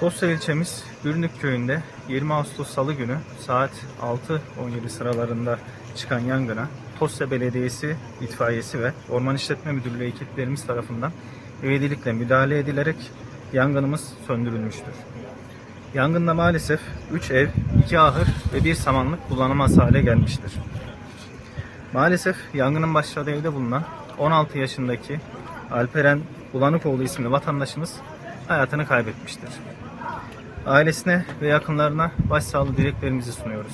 Tosya ilçemiz Bürnük köyünde 20 Ağustos Salı günü saat 6.17 sıralarında çıkan yangına Tosya Belediyesi itfaiyesi ve Orman İşletme Müdürlüğü ekiplerimiz tarafından ivedilikle müdahale edilerek yangınımız söndürülmüştür. Yangında maalesef 3 ev, 2 ahır ve 1 samanlık kullanılmaz hale gelmiştir. Maalesef yangının başladığı evde bulunan 16 yaşındaki Alperen Bulanıkoğlu isimli vatandaşımız hayatını kaybetmiştir. Ailesine ve yakınlarına başsağlığı dileklerimizi sunuyoruz.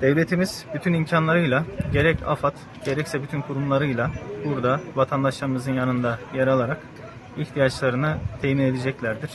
Devletimiz bütün imkanlarıyla gerek AFAD gerekse bütün kurumlarıyla burada vatandaşlarımızın yanında yer alarak ihtiyaçlarını temin edeceklerdir.